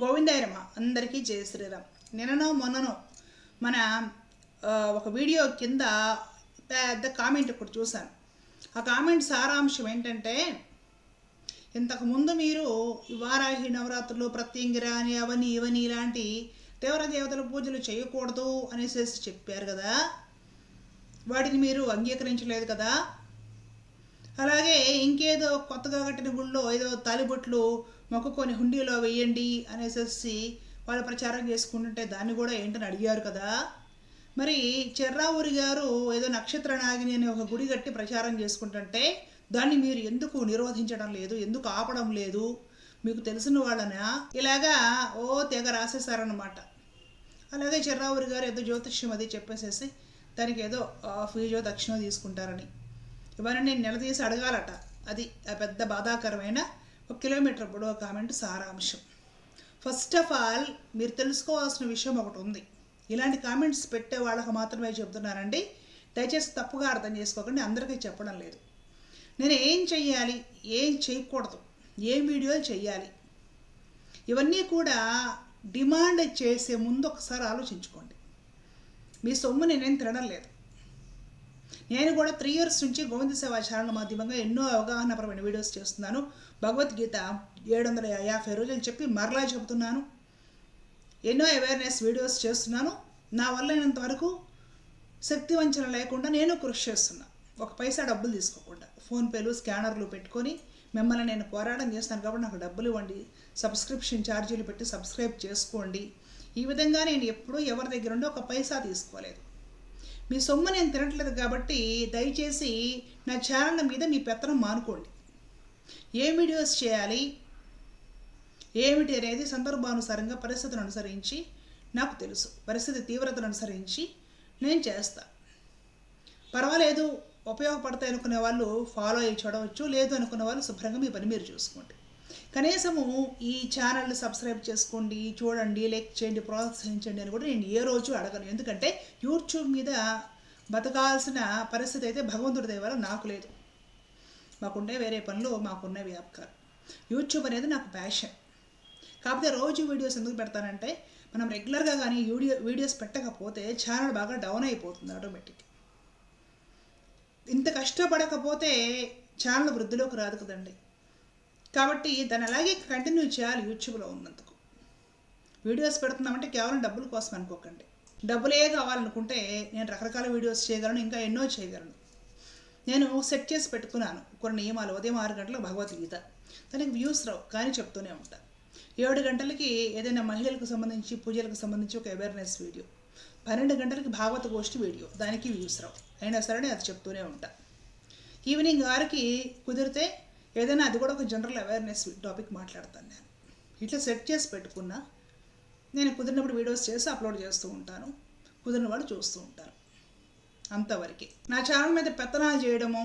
గోవిందాయరమ్మ అందరికీ జయ శ్రీరామ్. నిన్ననో మొన్ననో మన ఒక వీడియో కింద పెద్ద కామెంట్ ఒకటి చూశాను. ఆ కామెంట్ సారాంశం ఏంటంటే ఇంతకుముందు మీరు వారాహి నవరాత్రులు ప్రత్యంగిర అని అవని ఇవని ఇలాంటి దేవర దేవతల పూజలు చేయకూడదు అనేసి చెప్పారు కదా. వాటిని మీరు అంగీకరించలేదు కదా. అలాగే ఇంకేదో కొత్తగా కట్టిన గుళ్ళో ఏదో తాలిబొట్లు మొక్కుకొని హుండీలో వేయండి అనేసి వాళ్ళు ప్రచారం చేసుకుంటుంటే దాన్ని కూడా ఏంటని అడిగారు కదా. మరి చెర్రావూరి గారు ఏదో నక్షత్ర నాగిని అనే ఒక గుడి కట్టి ప్రచారం చేసుకుంటుంటే దాన్ని మీరు ఎందుకు నిరోధించడం లేదు? ఎందుకు ఆపడం లేదు? మీకు తెలిసిన వాళ్ళనా? ఇలాగా ఓ తెగ రాసేసారనమాట అలాగే చెర్రావూరి గారు ఏదో జ్యోతిష్యం అది చెప్పేసేసి దానికి ఏదో ఫీజో దక్షిణ తీసుకుంటారని. ఇవన్నీ నేను నిలదీసి అడగాలట. అది ఆ పెద్ద బాధాకరమైన ఒక కిలోమీటర్ పొడవు కామెంట్ సారాంశం. ఫస్ట్ ఆఫ్ ఆల్ మీరు తెలుసుకోవాల్సిన విషయం ఒకటి ఉంది. ఇలాంటి కామెంట్స్ పెట్టే వాళ్ళకి మాత్రమే చెబుతున్నానండి. దయచేసి తప్పుగా అర్థం చేసుకోకండి అందరికీ చెప్పడం లేదు. నేను ఏం చెయ్యాలి? ఏం చేయకూడదు? ఏం వీడియోలు చెయ్యాలి? ఇవన్నీ కూడా డిమాండ్ చేసే ముందు ఒకసారి ఆలోచించుకోండి. మీ సొమ్ము నేనేం తినడం లేదు. నేను కూడా త్రీ ఇయర్స్ నుంచి గోవింద సేవా చారణ మాధ్యమంగా ఎన్నో అవగాహనపరమైన వీడియోస్ చేస్తున్నాను. భగవద్గీత ఏడు వందల యాభై రోజులు చెప్పి మరలా చెబుతున్నాను. ఎన్నో అవేర్నెస్ వీడియోస్ చేస్తున్నాను. నా వల్లైనంత వరకు శక్తి వంచన లేకుండా నేను కృషి చేస్తున్నా. ఒక పైసా డబ్బులు తీసుకోకుండా ఫోన్పేలు స్కానర్లు పెట్టుకొని మిమ్మల్ని నేను పోరాటం చేస్తాను కాబట్టి నాకు డబ్బులు ఇవ్వండి. సబ్స్క్రిప్షన్ ఛార్జీలు పెట్టి సబ్స్క్రైబ్ చేసుకోండి. ఈ విధంగా నేను ఎప్పుడూ ఎవరి దగ్గర ఉండి ఒక పైసా తీసుకోలేదు. మీ సొమ్ము నేను తినట్లేదు కాబట్టి దయచేసి నా ఛానల్ మీద మీ పెత్తనం మానుకోండి. ఏ వీడియోస్ చేయాలి? ఏమిటి అనేది సందర్భానుసారంగా పరిస్థితులను అనుసరించి నాకు తెలుసు. పరిస్థితి తీవ్రతను అనుసరించి నేను చేస్తా. పర్వాలేదు ఉపయోగపడతాయి అనుకునే వాళ్ళు ఫాలో అయ్యి చూడవచ్చు. లేదు అనుకునే వాళ్ళు శుభ్రంగా మీ పని మీరు చూసుకోండి. కనీసము ఈ ఛానల్ సబ్స్క్రైబ్ చేసుకోండి చూడండి లైక్ చేయండి ప్రోత్సహించండి అని కూడా నేను ఏ రోజు అడగను. ఎందుకంటే యూట్యూబ్ మీద బతకాల్సిన పరిస్థితి అయితే భగవంతుడి దయ వల్ల నాకు లేదు. మాకుండే వేరే పనులు మాకున్న వ్యాపకాలు. యూట్యూబ్ అనేది నాకు ప్యాషన్ కాకపోతే రోజు వీడియోస్ ఎందుకు పెడతానంటే మనం రెగ్యులర్గా కానీ వీడియో వీడియోస్ పెట్టకపోతే ఛానల్ బాగా డౌన్ అయిపోతుంది ఆటోమేటిక్ ఇంత కష్టపడకపోతే ఛానల్ వృద్ధిలోకి రాదు కదండి. కాబట్టి దాన్ని అలాగే కంటిన్యూ చేయాలి యూట్యూబ్లో ఉన్నందుకు. వీడియోస్ పెడుతున్నామంటే కేవలం డబ్బుల కోసం అనుకోకండి. డబ్బులే కావాలనుకుంటే నేను రకరకాల వీడియోస్ చేయగలను ఇంకా ఎన్నో చేయగలను. నేను సెట్ చేసి పెట్టుకున్నాను కొన్ని నియమాలు. ఉదయం ఆరు గంటలకు భగవద్గీత. దానికి వ్యూస్ రావు కానీ చెప్తూనే ఉంటాను ఏడు గంటలకి ఏదైనా మహిళలకు సంబంధించి పూజలకు సంబంధించి ఒక అవేర్నెస్ వీడియో పన్నెండు గంటలకి భాగవత గోష్ఠి వీడియో దానికి వ్యూస్ రావు. అయినా సరే అది చెప్తూనే ఉంటా. ఈవినింగ్ ఆరుకి కుదిరితే ఏదైనా అది కూడా ఒక జనరల్ అవేర్నెస్ టాపిక్ మాట్లాడతాను నేను. ఇట్లా సెట్ చేసి పెట్టుకున్నా నేను కుదిరినప్పుడు వీడియోస్ చేసి అప్లోడ్ చేస్తూ ఉంటాను. కుదిరిన వాడు చూస్తూ ఉంటారు. అంతవరకే. నా ఛానల్ మీద పెత్తనాలు చేయడము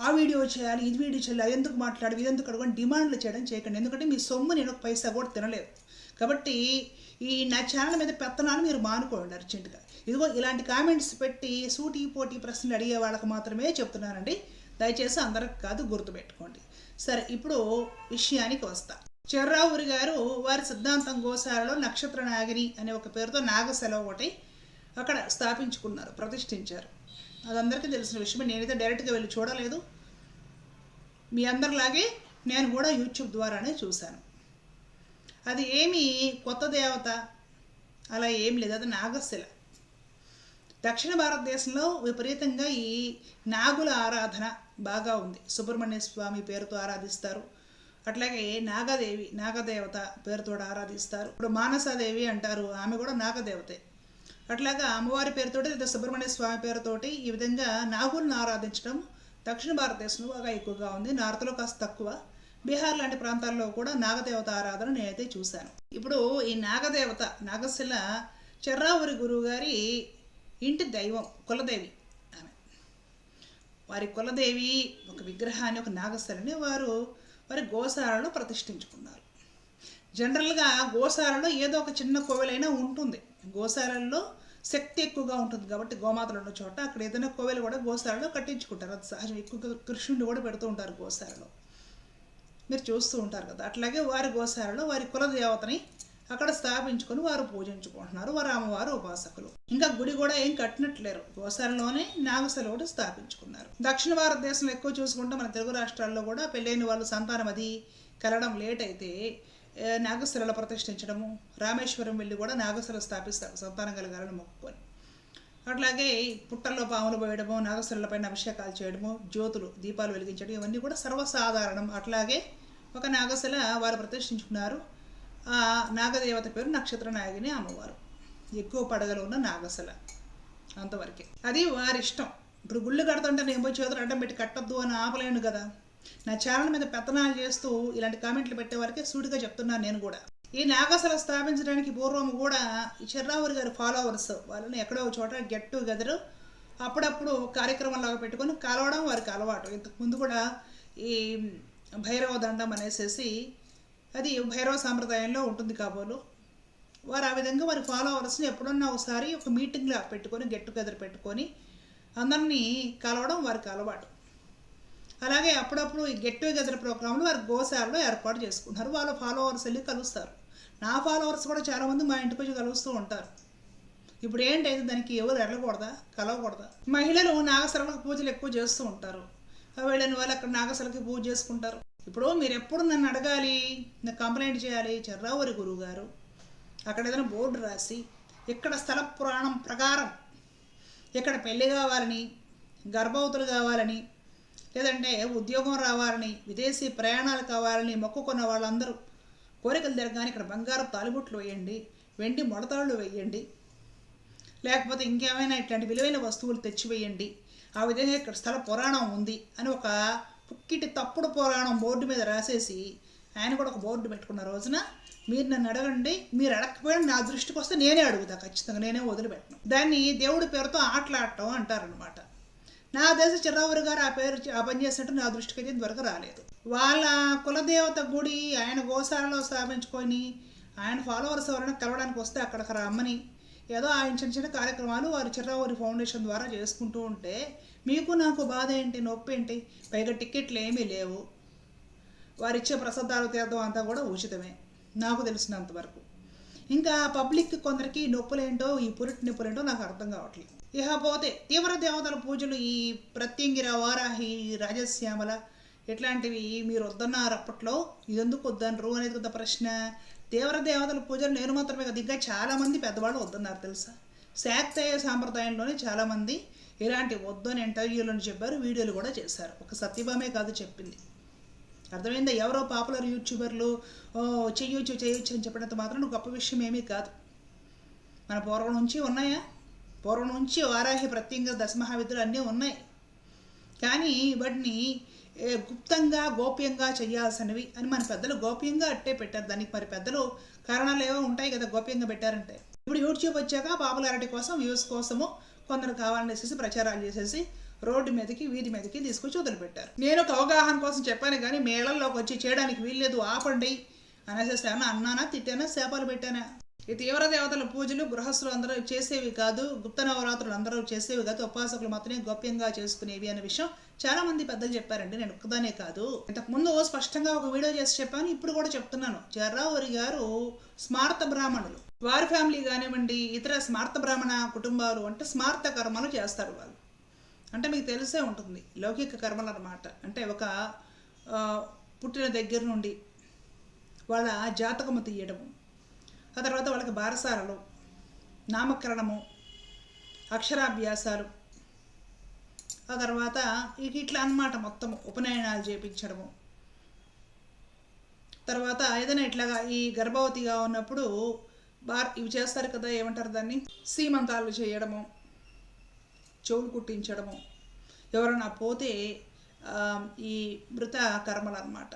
ఆ వీడియో చేయాలి ఇది వీడియో చేయాలి అది ఎందుకు మాట్లాడి ఇది ఎందుకు అడగని డిమాండ్లు చేయడం చేయకండి. ఎందుకంటే మీ సొమ్ము నేను ఒక పైసా కూడా తినలేదు. కాబట్టి ఈ నా ఛానల్ మీద పెత్తనాలు మీరు మానుకోండి అర్జెంటుగా ఇదిగో ఇలాంటి కామెంట్స్ పెట్టి సూటి పోటీ ప్రశ్నలు అడిగే వాళ్ళకి మాత్రమే చెప్తున్నానండి. దయచేసి అందరికి కాదు గుర్తుపెట్టుకోండి. సరే ఇప్పుడు విషయానికి వస్తా. చెర్రావురి గారు వారి సిద్ధాంతం గోశాలలో నక్షత్ర నాగిని అనే ఒక పేరుతో నాగశెల ఒకటి అక్కడ స్థాపించుకున్నారు ప్రతిష్ఠించారు. అది అందరికీ తెలిసిన విషయమే. నేనైతే డైరెక్ట్గా వెళ్ళి చూడలేదు. మీ అందరిలాగే నేను కూడా యూట్యూబ్ ద్వారానే చూశాను. అది ఏమి కొత్త దేవత అలా ఏం లేదు. అది నాగశిల. దక్షిణ భారతదేశంలో విపరీతంగా ఈ నాగుల ఆరాధన బాగా ఉంది. సుబ్రహ్మణ్య స్వామి పేరుతో ఆరాధిస్తారు. అట్లాగే నాగదేవి నాగదేవత పేరుతో ఆరాధిస్తారు. ఇప్పుడు మానసాదేవి అంటారు. ఆమె కూడా నాగదేవతే. అట్లాగా అమ్మవారి పేరుతోటి లేదా సుబ్రహ్మణ్య స్వామి పేరుతోటి ఈ విధంగా నాగులను ఆరాధించడం దక్షిణ భారతదేశంలో బాగా ఎక్కువగా ఉంది. నార్త్లో కాస్త తక్కువ. బీహార్ లాంటి ప్రాంతాల్లో కూడా నాగదేవత ఆరాధన నేనైతే చూశాను. ఇప్పుడు ఈ నాగదేవత నాగశిల చెర్రావురి గురువు గారి ఇంటి దైవం కులదేవి ఆమె. వారి కులదేవి ఒక విగ్రహాన్ని ఒక నాగశిలని వారు వారి గోశాలలో ప్రతిష్ఠించుకున్నారు. జనరల్గా గోశాలలో ఏదో ఒక చిన్న కోవెలైనా ఉంటుంది. గోశాలల్లో శక్తి ఎక్కువగా ఉంటుంది కాబట్టి గోమాతలు ఉన్న చోట అక్కడ ఏదైనా కోవెలు కూడా గోశాలలో కట్టించుకుంటారు. అది సహజం. ఎక్కువగా కృష్ణుడు కూడా పెడుతూ ఉంటారు గోశాలలో. మీరు చూస్తూ ఉంటారు కదా. అట్లాగే వారి గోశాలలో వారి కులదేవతని అక్కడ స్థాపించుకొని వారు పూజించుకుంటున్నారు. వారు అమ్మవారు ఉపాసకులు. ఇంకా గుడి కూడా ఏం కట్టినట్లేరు. గోశాలలోనే నాగశల ఒకటి స్థాపించుకున్నారు. దక్షిణ భారతదేశంలో ఎక్కువ చూసుకుంటే మన తెలుగు రాష్ట్రాల్లో కూడా పెళ్ళైన వాళ్ళు సంతానం అది కలగడం లేట్ అయితే ఏ, ప్రతిష్ఠించడము రామేశ్వరం వెళ్ళి కూడా నాగశిల స్థాపిస్తారు. సంతానం కలగాలని మొక్కుకొని. అట్లాగే పుట్టల్లో పాములు పోయడము నాగశిల పైన అభిషేకాలు చేయడము జ్యోతులు దీపాలు వెలిగించడం ఇవన్నీ కూడా సర్వసాధారణం. అట్లాగే ఒక నాగశిల వారు ప్రతిష్ఠించుకున్నారు. ఆ నాగదేవత పేరు నక్షత్ర నాగిని అమ్మవారు. ఎక్కువ పడగలు ఉన్న నాగశిల అంతవరకే. అది వారి ఇష్టం. ఇప్పుడు గుళ్ళు కడుతుంటే నేను పోయి చేతులు అడ్డం పెట్టి కట్టద్దు అని ఆపలేను కదా. నా ఛానల్ మీద పెత్తనాలు చేస్తూ ఇలాంటి కామెంట్లు పెట్టే వరకే సూటిగా చెప్తున్నాను నేను కూడా. ఈ నాగసల స్థాపించడానికి పూర్వం కూడా ఈ చిర్రావురి గారి ఫాలోవర్స్ వాళ్ళని ఎక్కడో ఒక చోట గెట్ టుగెదర్ అప్పుడప్పుడు కార్యక్రమంలాగా పెట్టుకొని కలవడం వారికి అలవాటు. ఇంతకు ముందు కూడా ఈ భైరవ దండం అనేసేసి అది భైరవ సాంప్రదాయంలో ఉంటుంది కాబోలు. వారు ఆ విధంగా వారి ఫాలోవర్స్ని ఎప్పుడన్నా ఒకసారి ఒక మీటింగ్లా పెట్టుకొని గెట్ టుగెదర్ పెట్టుకొని అందరినీ కలవడం వారికి అలవాటు. అలాగే అప్పుడప్పుడు ఈ గెట్ టుగెదర్ ప్రోగ్రాంలు వారి గోశాలలో ఏర్పాటు చేసుకుంటారు. వాళ్ళ ఫాలోవర్స్ వెళ్ళి కలుస్తారు. నా ఫాలోవర్స్ కూడా చాలామంది మా ఇంటికి వచ్చి కలుస్తూ ఉంటారు. ఇప్పుడు ఏంటైతే దానికి ఎవరు వెళ్ళకూడదా కలవకూడదా? మహిళలు నాగసరలకు పూజలు ఎక్కువ చేస్తూ ఉంటారు. వెళ్ళని వాళ్ళు అక్కడ నాగసలకి పూజ చేసుకుంటారు. ఇప్పుడు మీరు ఎప్పుడు నన్ను అడగాలి? నాకు కంప్లైంట్ చేయాలి? చెర్రావరి గురువు గారు అక్కడ ఏదైనా బోర్డు రాసి ఇక్కడ స్థల పురాణం ప్రకారం ఇక్కడ పెళ్ళి కావాలని గర్భవతులు కావాలని లేదంటే ఉద్యోగం రావాలని విదేశీ ప్రయాణాలు కావాలని మొక్కుకున్న వాళ్ళందరూ కోరికలు తిరగానే ఇక్కడ బంగారం తాలిబుట్లు వేయండి వెండి మొడతాళ్ళు వేయండి లేకపోతే ఇంకేమైనా ఇట్లాంటి విలువైన వస్తువులు తెచ్చివేయండి. ఆ విధంగా ఇక్కడ స్థల పురాణం ఉంది అని ఒక పుక్కిటి తప్పుడు పురాణం బోర్డు మీద రాసేసి ఆయన కూడా ఒక బోర్డు పెట్టుకున్న రోజున మీరు నన్ను అడగండి మీరు అడగకపోయినా నా దృష్టికి వస్తే నేనే అడుగుతా ఖచ్చితంగా నేనే వదిలిపెట్టను. దాన్ని దేవుడి పేరుతో ఆటలాడటం అంటారనమాట నా దేశ చిర్రావురి గారు ఆ పేరు ఆ పని చేసినట్టు నా దృష్టికి అయితే ఇంతవరకు రాలేదు. వాళ్ళ కులదేవత గుడి ఆయన గోశాలలో స్థాపించుకొని ఆయన ఫాలోవర్స్ ఎవరైనా కలవడానికి వస్తే అక్కడికి రమ్మని ఏదో ఆయన చిన్న చిన్న కార్యక్రమాలు వారి చిర్రావురి ఫౌండేషన్ ద్వారా చేసుకుంటూ ఉంటే మీకు నాకు బాధ ఏంటి? నొప్పి ఏంటి? పైగా టికెట్లు ఏమీ లేవు. వారిచ్చే ప్రసాదాలు తీర్థం అంతా కూడా ఉచితమే నాకు తెలిసినంత వరకు. ఇంకా పబ్లిక్ కొందరికి నొప్పులేంటో ఈ పురిటి నొప్పులేంటో నాకు అర్థం కావట్లేదు. ఇకపోతే తీవ్ర దేవతల పూజలు ఈ ప్రత్యంగిర వారాహి రాజశ్యామల ఇట్లాంటివి మీరు వద్దన్నారు అప్పట్లో. ఎందుకు వద్దనరు అనేది కదా ప్రశ్న. తీవ్ర దేవతల పూజలు నేను మాత్రమే కదా ఇంకా చాలామంది పెద్దవాళ్ళు వద్దన్నారు తెలుసా? శాక్తేయ సాంప్రదాయంలోనే చాలామంది ఇలాంటి వద్దని ఇంటర్వ్యూలను చెప్పారు వీడియోలు కూడా చేశారు. ఒక సత్యభామే కాదు చెప్పింది. అర్థమైందా? ఎవరో పాపులర్ యూట్యూబర్లు చెయ్యొచ్చు చేయొచ్చు అని చెప్పినంత మాత్రం గొప్ప విషయం ఏమీ కాదు. మన పూర్వం నుంచి ఉన్నాయా? పూర్వం నుంచి వారాహి ప్రత్యంగా దశమహావిద్యులు అన్నీ ఉన్నాయి. కానీ వాటిని గుప్తంగా గోప్యంగా చేయాల్సినవి అని మన పెద్దలు గోప్యంగా అట్టే పెట్టారు. దానికి మరి పెద్దలు కారణాలు ఏవో ఉంటాయి కదా గోప్యంగా పెట్టారంటే. ఇప్పుడు యూట్యూబ్ వచ్చాక పాపులారిటీ కోసం వ్యూస్ కోసము కొందరు కావాలనేసి ప్రచారాలు చేసేసి రోడ్డు మీదకి వీధి మీదకి తీసుకొచ్చి వదిలిపెట్టారు. నేను ఒక అవగాహన కోసం చెప్పాను కానీ మేళల్లోకి వచ్చి చేయడానికి వీల్లేదు ఆపండి అనేసి ఏమన్నా అన్నానా తిట్టానా శాపాలు పెట్టానా? ఈ తీవ్ర దేవతల పూజలు గృహస్థులు అందరూ చేసేవి కాదు గుప్త నవరాత్రులు అందరూ చేసేవి కాదు ఉపాసకులు మాత్రమే గోప్యంగా చేసుకునేవి అనే విషయం చాలా మంది పెద్దలు చెప్పారండి నేను ఒక్కదానే కాదు. ఇంతకు ముందు స్పష్టంగా ఒక వీడియో చేసి చెప్పాను ఇప్పుడు కూడా చెప్తున్నాను. జర్రావరి గారు స్మార్త బ్రాహ్మణులు. వారి ఫ్యామిలీ కానివ్వండి ఇతర స్మార్త బ్రాహ్మణ కుటుంబాలు అంటే స్మార్త కర్మలు చేస్తారు వాళ్ళు. అంటే మీకు తెలిసే ఉంటుంది లౌకిక కర్మలు అన్నమాట. అంటే ఒక పుట్టిన దగ్గర నుండి వాళ్ళ జాతకము తీయడము ఆ తర్వాత వాళ్ళకి బారసారలు నామకరణము అక్షరాభ్యాసాలు ఆ తర్వాత ఇక ఇట్లా అన్నమాట మొత్తం ఉపనయనాలు చేపించడము. తర్వాత ఏదైనా ఇట్లాగా ఈ గర్భవతిగా ఉన్నప్పుడు బార్ ఇవి చేస్తారు కదా ఏమంటారు దాన్ని? సీమంతాలు చేయడము చెవులు కుట్టించడము. ఎవరైనా పోతే ఆ, ఈ మృత కర్మలు అన్నమాట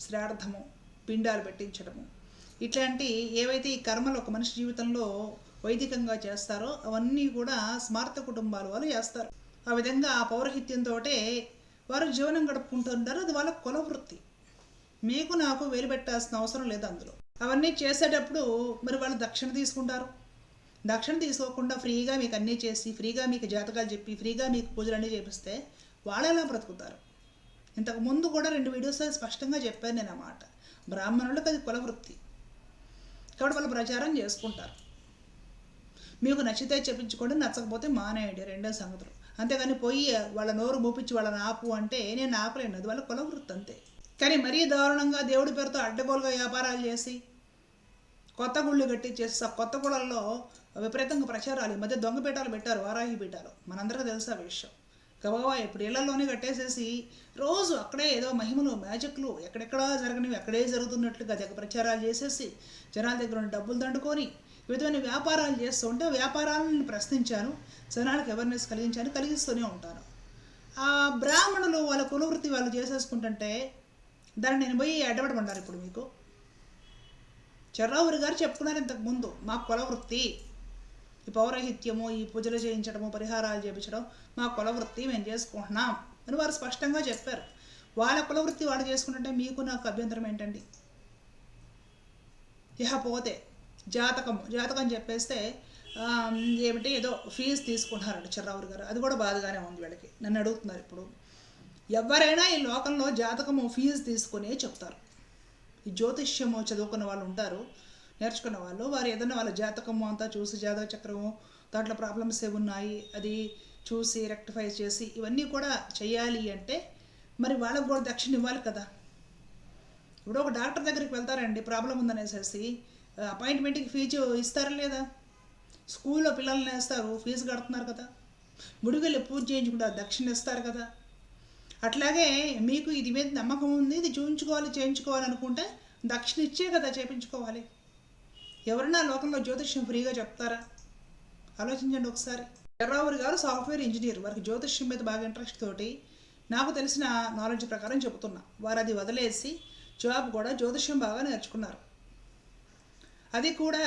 శ్రార్థము పిండాలు పెట్టించడము. ఇట్లాంటి ఏవైతే ఈ కర్మలు ఒక మనిషి జీవితంలో వైదికంగా చేస్తారో అవన్నీ కూడా స్మార్త కుటుంబాల వాళ్ళు చేస్తారు. ఆ విధంగా ఆ పౌరహిత్యంతో వారు జీవనం గడుపుకుంటుంటారు. అది వాళ్ళ కుల వృత్తి మీకు నాకు వేలు పెట్టాల్సిన అవసరం లేదు అందులో. అవన్నీ చేసేటప్పుడు మరి వాళ్ళు దక్షిణ తీసుకుంటారు. దక్షిణ తీసుకోకుండా ఫ్రీగా మీకు అన్నీ చేసి ఫ్రీగా మీకు జాతకాలు చెప్పి ఫ్రీగా మీకు పూజలు అన్నీ చేపిస్తే వాళ్ళు ఎలా బ్రతుకుతారు? ఇంతకు ముందు కూడా రెండు వీడియోస్ స్పష్టంగా చెప్పాను నేను అన్నమాట బ్రాహ్మణులకు అది కుల వృత్తి కాబట్టి వాళ్ళు ప్రచారం చేసుకుంటారు. మీకు నచ్చితే చెప్పించుకోండి నచ్చకపోతే మానేయండి. రెండో సంగతులు. అంతేగాని పోయి వాళ్ళ నోరు మూపించి వాళ్ళని ఆపు అంటే నేను ఆపలేను అది వాళ్ళ కులవృత్తి అంతే. కానీ మరీ దారుణంగా దేవుడి పేరుతో అడ్డగోలుగా వ్యాపారాలు చేసి కొత్త గుళ్ళు కట్టించేసి ఆ కొత్త గుళ్ళల్లో విపరీతంగా ప్రచారాలు ఈ మధ్య దొంగ పీఠాలు పెట్టారు వారాహి పీఠాలు. మనందరికీ తెలుసు ఆ విషయం. గబగబా ఇప్పుడు ఇళ్ళలోనే కట్టేసేసి రోజు అక్కడే ఏదో మహిమలు మ్యాజిక్లు ఎక్కడెక్కడ జరగనివి అక్కడే జరుగుతున్నట్లుగా తెగ ప్రచారాలు చేసేసి జనాల దగ్గర ఉన్న డబ్బులు దండుకొని ఈ విధమైన వ్యాపారాలు చేస్తూ ఉంటే వ్యాపారాలను నేను ప్రశ్నించాను. జనాలకు అవేర్నెస్ కలిగించాను కలిగిస్తూనే ఉంటాను. ఆ బ్రాహ్మణులు వాళ్ళ కులవృత్తి వాళ్ళు చేసేసుకుంటుంటే దాన్ని నేను పోయి అడ్డపడమన్నారు ఇప్పుడు మీకు. చెర్రావురి గారు చెప్పుకున్నారు ఇంతకుముందు మా కుల వృత్తి ఈ పౌరహిత్యము ఈ పూజలు చేయించడము పరిహారాలు చేయించడం మా కుల వృత్తి మేము చేసుకుంటున్నాం అని వారు స్పష్టంగా చెప్పారు. వాళ్ళ కులవృత్తి వాళ్ళు చేసుకుంటుంటే మీకు నాకు అభ్యంతరం ఏంటండి? ఇహ పోతే జాతకం జాతకం చెప్పేస్తే ఏమిటి ఏదో ఫీజు తీసుకుంటున్నారంట చెర్రావురి గారు. అది కూడా బాధగానే ఉంది వీళ్ళకి. నన్ను అడుగుతున్నారు ఇప్పుడు. ఎవరైనా ఈ లోకంలో జాతకము ఫీజు తీసుకునే చెప్తారు. ఈ జ్యోతిష్యము చదువుకున్న వాళ్ళు ఉంటారు నేర్చుకున్న వాళ్ళు. వారు ఏదైనా వాళ్ళ జాతకము అంతా చూసి జాతక చక్రము దాంట్లో ప్రాబ్లమ్స్ ఏమున్నాయి అది చూసి రెక్టిఫై చేసి ఇవన్నీ కూడా చేయాలి అంటే మరి వాళ్ళకు కూడా దక్షిణ ఇవ్వాలి కదా. ఇప్పుడు ఒక డాక్టర్ దగ్గరికి వెళ్తారండి ప్రాబ్లం ఉందనేసేసి. అపాయింట్మెంట్కి ఫీజు ఇస్తారా లేదా? స్కూల్లో పిల్లల్ని వేస్తారు ఫీజు కడుతున్నారు కదా. గుడికెళ్ళి పూజ చేయించుకుంటారు దక్షిణ ఇస్తారు కదా. అట్లాగే మీకు ఇది మీద నమ్మకం ఉంది ఇది చూపించుకోవాలి చేయించుకోవాలి అనుకుంటే దక్షిణ ఇచ్చే కదా చేయించుకోవాలి. ఎవరైనా లోకంలో జ్యోతిష్యం ఫ్రీగా చెప్తారా? ఆలోచించండి ఒకసారి. ఎర్రావురి గారు సాఫ్ట్వేర్ ఇంజనీర్ వారికి జ్యోతిష్యం మీద బాగా ఇంట్రెస్ట్ తోటి నాకు తెలిసిన నాలెడ్జ్ ప్రకారం చెబుతున్నా. వారు అది వదిలేసి జాబ్ కూడా జ్యోతిష్యం బాగా నేర్చుకున్నారు. అది కూడా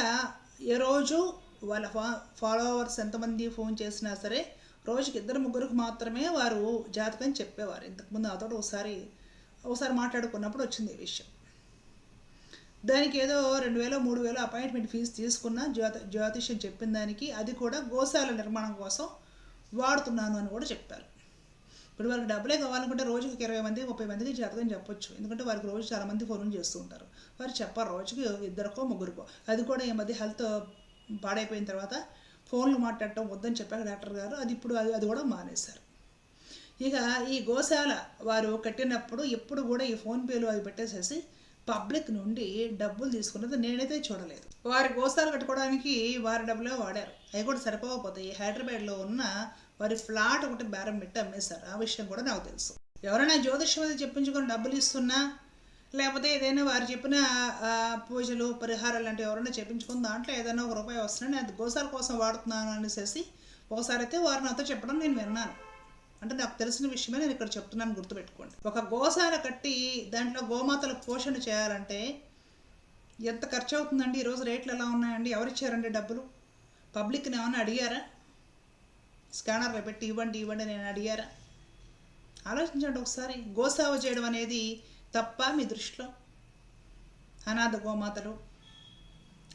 ఏ రోజు వాళ్ళ ఫా ఫాలోవర్స్ ఎంతమంది ఫోన్ చేసినా సరే రోజుకి ఇద్దరు ముగ్గురికి మాత్రమే వారు జాతకం చెప్పేవారు. ఇంతకుముందు అతడు ఒకసారి ఒకసారి మాట్లాడుకున్నప్పుడు వచ్చింది ఈ విషయం. దానికి ఏదో రెండు వేలో మూడు వేలు అపాయింట్మెంట్ ఫీజు తీసుకున్న జ్యోత జ్యోతిష్యం చెప్పిన దానికి అది కూడా గోశాల నిర్మాణం కోసం వాడుతున్నాను అని కూడా చెప్పారు. ఇప్పుడు వారికి డబ్బులే కావాలనుకుంటే రోజుకి ఇరవై మంది ముప్పై మందికి జాతకం చెప్పొచ్చు. ఎందుకంటే వారికి రోజు చాలా మంది ఫోన్ చేస్తూ ఉంటారు. వారు చెప్పారు రోజుకి ఇద్దరికో ముగ్గురికో. అది కూడా ఈ మధ్య హెల్త్ పాడైపోయిన తర్వాత ఫోన్లు మాట్లాడటం వద్దని చెప్పారు డాక్టర్ గారు. అది ఇప్పుడు అది అది కూడా మానేశారు. ఇక ఈ గోశాల వారు కట్టినప్పుడు ఎప్పుడు కూడా ఈ ఫోన్పేలు అవి పెట్టేసేసి పబ్లిక్ నుండి డబ్బులు తీసుకున్నది నేనైతే చూడలేదు. వారి గోశాల కట్టుకోవడానికి వారి డబ్బులే వాడారు. అవి కూడా సరిపోకపోతే హైదరాబాద్లో ఉన్న వారి ఫ్లాట్ ఒకటి బేరం పెట్టి అమ్మేశారు. ఆ విషయం కూడా నాకు తెలుసు. ఎవరైనా జ్యోతిష్యం అది చెప్పించుకొని డబ్బులు ఇస్తున్నా లేకపోతే ఏదైనా వారు చెప్పిన పూజలు పరిహారాలు లాంటివి ఎవరైనా చెప్పించుకుని దాంట్లో ఏదైనా ఒక రూపాయి వస్తున్నా నేను అది కోసం వాడుతున్నాను అనేసి ఒకసారి అయితే వారు నాతో చెప్పడం నేను విన్నాను. అంటే నాకు తెలిసిన విషయమే నేను ఇక్కడ చెప్తున్నాను గుర్తుపెట్టుకోండి. ఒక గోసాల కట్టి దాంట్లో గోమాతల పోషణ చేయాలంటే ఎంత ఖర్చు అవుతుందండి ఈరోజు రేట్లు ఎలా ఉన్నాయండి? ఎవరిచ్చారండి డబ్బులు? పబ్లిక్ని ఏమైనా అడిగారా? స్కానర్లో పెట్టి ఇవ్వండి ఇవ్వండి నేను అడిగారా? ఆలోచించండి ఒకసారి. గోసేవ చేయడం అనేది తప్ప మీ దృష్టిలో? అనాథ గోమాతలు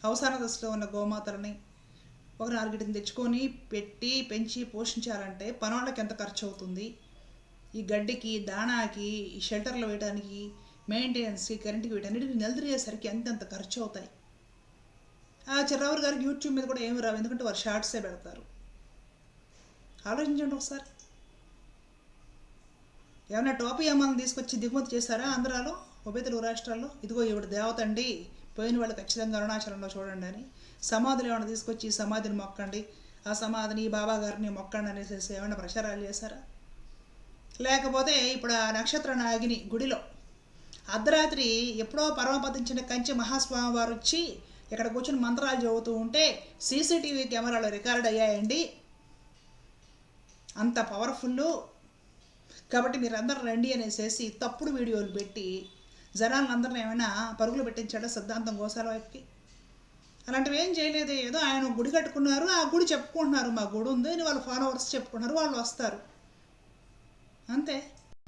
అవసర దశలో ఉన్న గోమాతలని ఒక నాలుగిటిని తెచ్చుకొని పెట్టి పెంచి పోషించాలంటే పనోళ్ళకి ఎంత ఖర్చు అవుతుంది ఈ గడ్డికి దాణాకి ఈ షెల్టర్లు వేయడానికి మెయింటెనెన్స్కి కరెంట్కి వీటన్నిటికి నిలదీయేసరికి ఎంతెంత ఖర్చు అవుతాయి ఆ చిర్రావురు గారికి యూట్యూబ్ మీద కూడా ఏమి రావు ఎందుకంటే వారు షార్ట్సే పెడతారు. ఆలోచించండి ఒకసారి. ఏమైనా టోపీ ఏమైనా తీసుకొచ్చి దిగుమతి చేశారా ఆంధ్రాలో ఉభయ తెలుగు రాష్ట్రాల్లో? ఇదిగో ఇవిడ దేవత అండి. పోయిన వాళ్ళు ఖచ్చితంగా అరుణాచలంలో చూడండి అని. సమాధులు ఏమైనా తీసుకొచ్చి ఈ సమాధిని మొక్కండి. ఆ సమాధిని ఈ బాబా గారిని మొక్కండి అనేసి ఏమైనా ప్రచారాలు చేశారా? లేకపోతే ఇప్పుడు ఆ నక్షత్ర నాగిని గుడిలో అర్ధరాత్రి ఎప్పుడో పరమపదించిన కంచి మహాస్వామి వారు వచ్చి ఇక్కడ కూర్చుని మంత్రాలు చదువుతూ ఉంటే సీసీటీవీ కెమెరాలో రికార్డ్ అయ్యాయండి. అంత పవర్ఫుల్ కాబట్టి మీరందరూ రండి అనేసేసి తప్పుడు వీడియోలు పెట్టి జనాలందరిని ఏమైనా పరుగులు పెట్టించాడా సిద్ధాంతం గోసాల వైపుకి? అలాంటివి ఏం చేయలేదు. ఏదో ఆయన గుడి కట్టుకున్నారు ఆ గుడి చెప్పుకుంటున్నారు మా గుడి ఉంది అని వాళ్ళ ఫాలోవర్స్ చెప్పుకుంటున్నారు వాళ్ళు వస్తారు. అంతే.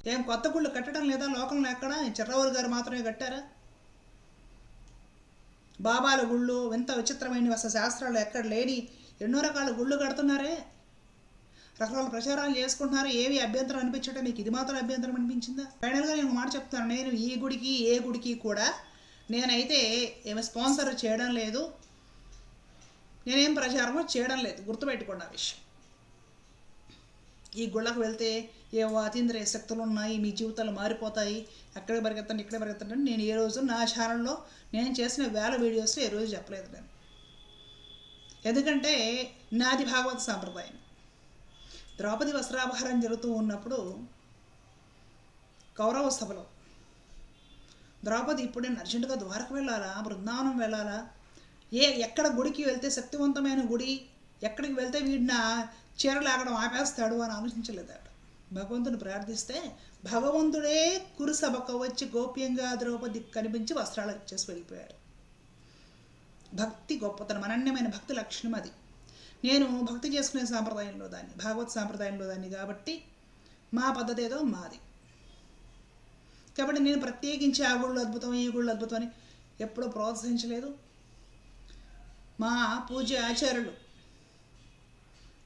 ఏం కొత్త గుళ్ళు కట్టడం లేదా లోకంలో ఎక్కడ? చిర్రవరు గారు మాత్రమే కట్టారా? బాబాల గుళ్ళు ఎంత విచిత్రమైన అసలు శాస్త్రాలు ఎక్కడ లేని ఎన్నో రకాల గుళ్ళు కడుతున్నారే? రకరకాల ప్రచారాలు చేసుకుంటున్నారు. ఏవి అభ్యంతరం అనిపించటం మీకు ఇది మాత్రం అభ్యంతరం అనిపించిందా? ఫైనల్గా నేను మాట చెప్తాను నేను ఈ గుడికి ఏ గుడికి కూడా నేనైతే ఏమి స్పాన్సర్ చేయడం లేదు. నేనేం ప్రచారమో చేయడం లేదు. గుర్తుపెట్టుకోండి ఆ విషయం. ఈ గుళ్ళకు వెళ్తే ఏవో అతీంద్రియ శక్తులు ఉన్నాయి మీ జీవితాలు మారిపోతాయి. అక్కడే పరిగెత్తండి ఇక్కడ పరిగెత్తండి నేను ఏ రోజు నా ఛానల్లో నేను చేసిన వేల వీడియోస్లో ఏ రోజు చెప్పలేదు నేను. ఎందుకంటే నాది భాగవత సాంప్రదాయం. ద్రౌపది వస్త్రాపహారం జరుగుతూ ఉన్నప్పుడు కౌరవ సభలో ద్రౌపది ఇప్పుడే నేను అర్జెంటుగా ద్వారకు వెళ్ళాలా? బృందావనం వెళ్ళాలా? ఏ ఎక్కడ గుడికి వెళ్తే శక్తివంతమైన గుడి? ఎక్కడికి వెళ్తే వీడిన చీరలాగడం ఆపేస్తాడు అని ఆలోచించలేదాడు భగవంతుని ప్రార్థిస్తే భగవంతుడే కురుసభకు వచ్చి గోప్యంగా ద్రౌపది కనిపించి వస్త్రాలు ఇచ్చేసి వెళ్ళిపోయాడు. భక్తి గొప్పతనం అనన్యమైన భక్తి లక్షణం అది. నేను భక్తి చేసుకునే సాంప్రదాయంలో దాన్ని భాగవత్ సాంప్రదాయంలో దాన్ని కాబట్టి మా పద్ధతి ఏదో మాది. కాబట్టి నేను ప్రత్యేకించి ఆ గుళ్ళు అద్భుతం ఈ గుళ్ళు అద్భుతం అని ఎప్పుడూ ప్రోత్సహించలేదు. మా పూజ ఆచార్యులు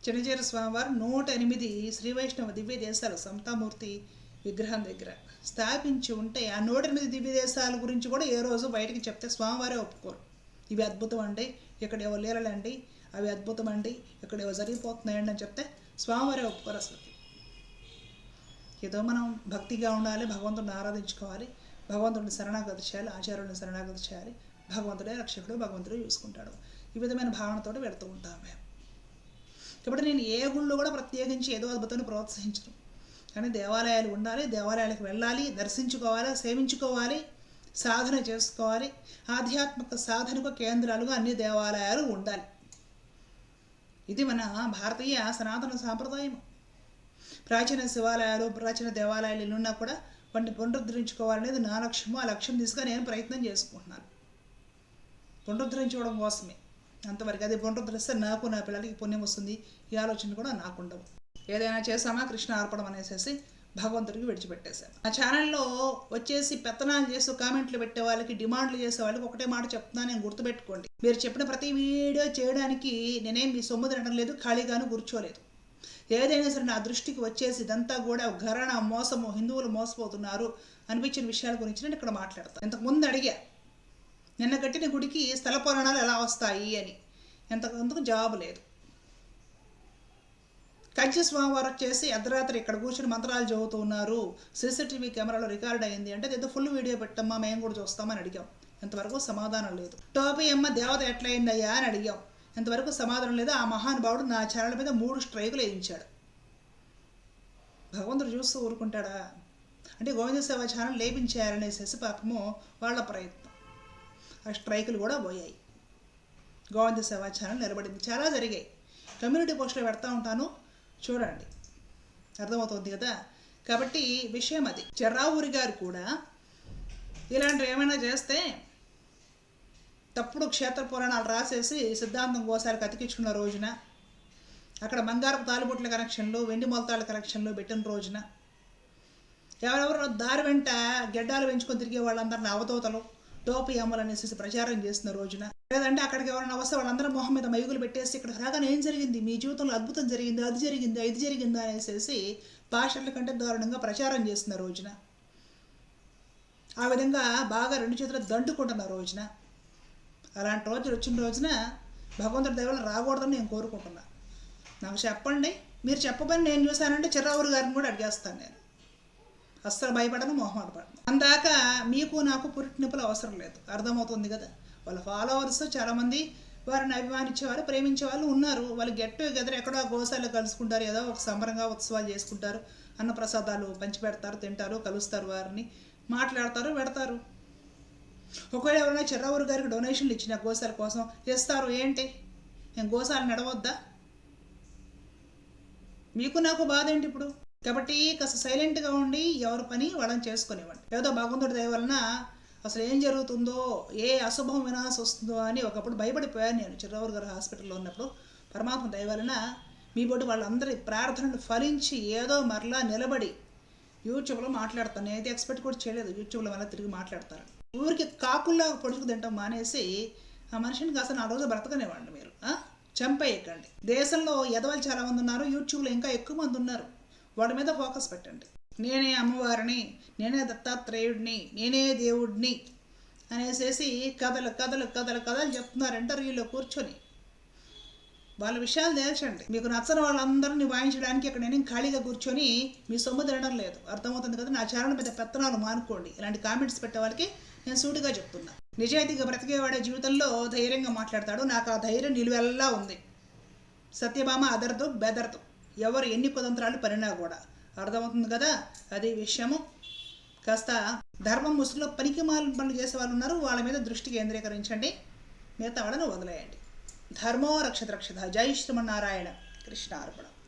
చిన్నచేర స్వామివారు నూట ఎనిమిది శ్రీ వైష్ణవ దివ్య దేశాలు సమతామూర్తి విగ్రహం దగ్గర స్థాపించి ఉంటే ఆ నూట ఎనిమిది దివ్య దేశాల గురించి కూడా ఏ రోజు బయటకు చెప్తే స్వామివారే ఒప్పుకోరు. ఇవి అద్భుతం అండి ఇక్కడ ఎవరు లేరలేండి అవి అద్భుతం అండి. ఇక్కడ ఏవో జరిగిపోతున్నాయండి అని చెప్తే స్వామివారే ఒప్పుకోరు అసలు. ఏదో మనం భక్తిగా ఉండాలి భగవంతుడిని ఆరాధించుకోవాలి భగవంతుడిని శరణాగతి చేయాలి ఆచార్యుడిని శరణాగతి చేయాలి భగవంతుడే రక్షకుడు భగవంతుడే చూసుకుంటాడు. ఈ విధమైన భావనతో వెళుతూ ఉంటాం మేము. కాబట్టి నేను ఏ గుళ్ళు కూడా ప్రత్యేకించి ఏదో అద్భుతాన్ని ప్రోత్సహించను. కానీ దేవాలయాలు ఉండాలి దేవాలయాలకు వెళ్ళాలి దర్శించుకోవాలి సేవించుకోవాలి సాధన చేసుకోవాలి. ఆధ్యాత్మిక సాధనకు కేంద్రాలుగా అన్ని దేవాలయాలు ఉండాలి. ఇది మన భారతీయ సనాతన సాంప్రదాయం. ప్రాచీన శివాలయాలు ప్రాచీన దేవాలయాలు ఎన్ని కూడా వాటిని పునరుద్ధరించుకోవాలనేది నా లక్ష్యము. ఆ లక్ష్యం తీసుకొని నేను ప్రయత్నం చేసుకుంటున్నాను. పునరుద్ధరించుకోవడం కోసమే. అంతవరకు అది పునరుద్ధరిస్తే నాకు నా పిల్లలకి పుణ్యం వస్తుంది. ఈ ఆలోచన కూడా నాకు ఉండవు ఏదైనా చేసామా కృష్ణ అర్పణం అనేసి భగవంతుడికి విడిచిపెట్టేశాను ఆ ఛానల్లో వచ్చేసి పెత్తనాలు చేస్తూ కామెంట్లు పెట్టే వాళ్ళకి డిమాండ్లు చేసే వాళ్ళకి ఒకటే మాట చెప్తున్నా నేను గుర్తుపెట్టుకోండి. మీరు చెప్పిన ప్రతి వీడియో చేయడానికి నేనేం మీ సొమ్ము తినడం లేదు ఖాళీగాను కూర్చోలేదు. ఏదైనా సరే నా దృష్టికి వచ్చేసి ఇదంతా కూడా ఘరణ మోసము హిందువులు మోసపోతున్నారు అనిపించిన విషయాల గురించి నేను ఇక్కడ మాట్లాడతాను. ఇంతకుముందు అడిగా నిన్న కట్టిన గుడికి స్థల పురాణాలు ఎలా వస్తాయి? అని. ఎంతకందుకు జవాబు లేదు. కంచి స్వామివారు వచ్చేసి అర్ధరాత్రి ఇక్కడ కూర్చుని మంత్రాలు చదువుతూ ఉన్నారు. సీసీటీవీ కెమెరాలో రికార్డ్ అయింది అంటే ఏదో ఫుల్ వీడియో పెట్టమ్మా మేము కూడా చూస్తామని అడిగాం. ఎంతవరకు సమాధానం లేదు. టోపీ అమ్మ దేవత ఎట్లయిందయ్యా అని అడిగాం. ఎంతవరకు సమాధానం లేదు. ఆ మహానుభావుడు నా ఛానల్ మీద మూడు స్ట్రైకులు వేయించాడు. భగవంతుడు చూస్తూ ఊరుకుంటాడా? అంటే గోవింద సేవ ఛానల్ లేపించేయాలనేసేసి పాపము వాళ్ళ ప్రయత్నం. ఆ స్ట్రైకులు కూడా పోయాయి. గోవింద సేవ ఛానల్ నిలబడింది. చాలా జరిగాయి. కమ్యూనిటీ పోస్టులు పెడతా ఉంటాను. చూడండి. అర్థమవుతుంది కదా? కాబట్టి విషయం అది. చెర్రావూరి గారు కూడా ఇలాంటివి ఏమైనా చేస్తే తప్పుడు క్షేత్ర పురాణాలు రాసేసి సిద్ధాంతం గోసాలకు అతికించుకున్న రోజున అక్కడ బంగారపు తాలిబొట్ల కనెక్షన్లు వెండి మొలతాళ్ళ కనెక్షన్లు పెట్టిన రోజున ఎవరెవరు దారి వెంట గెడ్డాలు పెంచుకొని తిరిగే వాళ్ళందరిని అవతోతలు టోపీ అమ్మలు అనేసి ప్రచారం చేసిన రోజున. లేదంటే అక్కడికి ఎవరైనా వస్తే వాళ్ళందరూ మొహం మీద మైగులు పెట్టేసి ఇక్కడ రాగానే ఏం జరిగింది? మీ జీవితంలో అద్భుతం జరిగింది? అది జరిగింది? ఇది జరిగింది? అనేసి భాషల కంటే దారుణంగా ప్రచారం చేసిన రోజున. ఆ విధంగా బాగా రెండు చేతులు దండుకుంటున్న రోజున. అలాంటి రోజులు వచ్చిన రోజున భగవంతుడి దైవాలు రాకూడదని నేను కోరుకుంటున్నా. నాకు చెప్పండి. మీరు చెప్పబని నేను చూశానంటే చిర్రావురు గారిని కూడా అడిగేస్తాను నేను. అస్సలు భయపడను మొహమాట పడను అందాక మీకు నాకు పురిటినిపులు అవసరం లేదు. అర్థమవుతుంది కదా? వాళ్ళ ఫాలోవర్స్ చాలామంది వారిని అభిమానించేవారు ప్రేమించే వాళ్ళు ఉన్నారు. వాళ్ళు గెట్ టుగెదర్ ఎక్కడో గోశాలలో కలుసుకుంటారు. ఏదో ఒక సంబరంగా ఉత్సవాలు చేసుకుంటారు. అన్న ప్రసాదాలు పంచిపెడతారు తింటారు కలుస్తారు వారిని. మాట్లాడతారు పెడతారు. ఒకవేళ ఎవరైనా చిర్రావూరు గారికి డొనేషన్లు ఇచ్చిన గోశాల కోసం ఇస్తారు ఏంటి? నేను గోశాల నడవద్దా? మీకు నాకు బాధ ఏంటి ఇప్పుడు? కాబట్టి కాస్త సైలెంట్గా ఉండి ఎవరి పని వాళ్ళని చేసుకునేవ్వండి ఏదో భగవంతుడి దయ వలన అసలు ఏం జరుగుతుందో ఏ అశుభం వినాల్సి వస్తుందో అని ఒకప్పుడు భయపడిపోయాను నేను. చిర్రావూరు గారు హాస్పిటల్లో ఉన్నప్పుడు పరమాత్మ దయ వలన మీ బోటి వాళ్ళందరి ప్రార్థనలు ఫలించి ఏదో మరలా నిలబడి యూట్యూబ్లో మాట్లాడతాను. నేనైతే ఎక్స్పెక్ట్ కూడా చేయలేదు యూట్యూబ్లో మళ్ళీ తిరిగి మాట్లాడతారు ఊరికి కాకుల్లా పొడుచుకు తింటాం మానేసి ఆ మనిషిని కాస్త నాలుగు రోజులు బ్రతకనివ్వండి మీరు. చంపేయకండి దేశంలో ఎదవలు చాలామంది ఉన్నారు యూట్యూబ్లో ఇంకా ఎక్కువ మంది ఉన్నారు. వాడి మీద ఫోకస్ పెట్టండి. నేనే అమ్మవారిని నేనే దత్తాత్రేయుడిని నేనే దేవుడిని అనేసేసి కథలు కథలు కథలు కథలు చెప్తున్నారు ఇంటర్వ్యూలో కూర్చొని. వాళ్ళ విషయాలు తేల్చండి. మీకు నచ్చని వాళ్ళందరినీ వాయించడానికి ఇక్కడ నేను ఖాళీగా కూర్చొని మీ సొమ్ము తినడం లేదు. అర్థమవుతుంది కదా? నా ఛానల్ మీద పెత్తనాలు మానుకోండి. ఇలాంటి కామెంట్స్ పెట్టే వాళ్ళకి నేను సూటిగా చెప్తున్నా. నిజాయితీగా బ్రతికేవాడే జీవితంలో ధైర్యంగా మాట్లాడతాడు. నాకు ఆ ధైర్యం నిలువెల్లా ఉంది. సత్యభామ అదరదు బెదరదు. ఎవరు ఎన్ని కుతంత్రాలు పడినా కూడా. అర్థమవుతుంది కదా? అది విషయము. కాస్త ధర్మం ముసుగులో పనికి మాలిన పనులు చేసే వాళ్ళు ఉన్నారు. వాళ్ళ మీద దృష్టి కేంద్రీకరించండి. మిగతా వాళ్ళని వదిలేయండి. ధర్మో రక్షత రక్షత జై శ్రీమన్నారాయణ. కృష్ణ అర్పణం